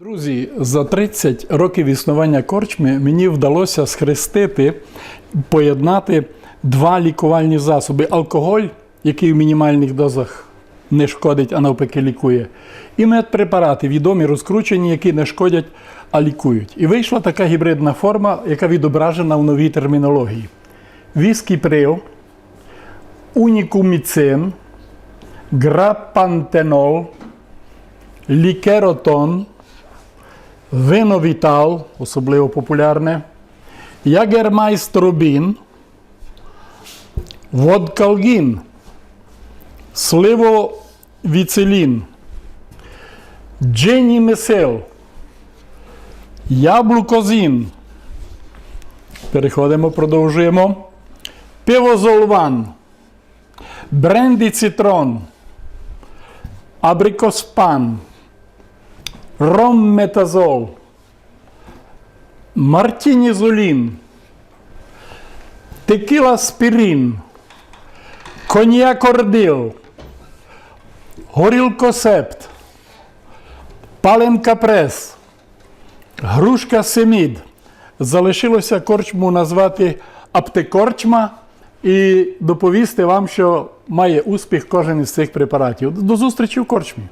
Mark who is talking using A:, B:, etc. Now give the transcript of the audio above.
A: Друзі, за 30 років існування корчми мені вдалося схрестити, поєднати два лікувальні засоби: алкоголь, який в мінімальних дозах не шкодить, а навпаки лікує, і медпрепарати, відомі розкручені, які не шкодять, а лікують. І вийшла така гібридна форма, яка відображена в новій термінології: віскіприл, унікуміцин, грапантенол, лікеротон. Вино Вітал, особливо популярне, Ягермайст Рубін, Водкалгін, Сливовіцелін, Джені Месел, Яблукозін. Переходимо, продовжуємо. Пивозолван, Бренді Цитрон, Абрикоспан. Ромметазол, Мартінізолін, текіласпірин, коньякордил, горілкосепт, паленкапрес, грушка семід. Залишилося корчму назвати аптекорчма і доповісти вам, що має успіх кожен із цих препаратів. До зустрічі в корчмі.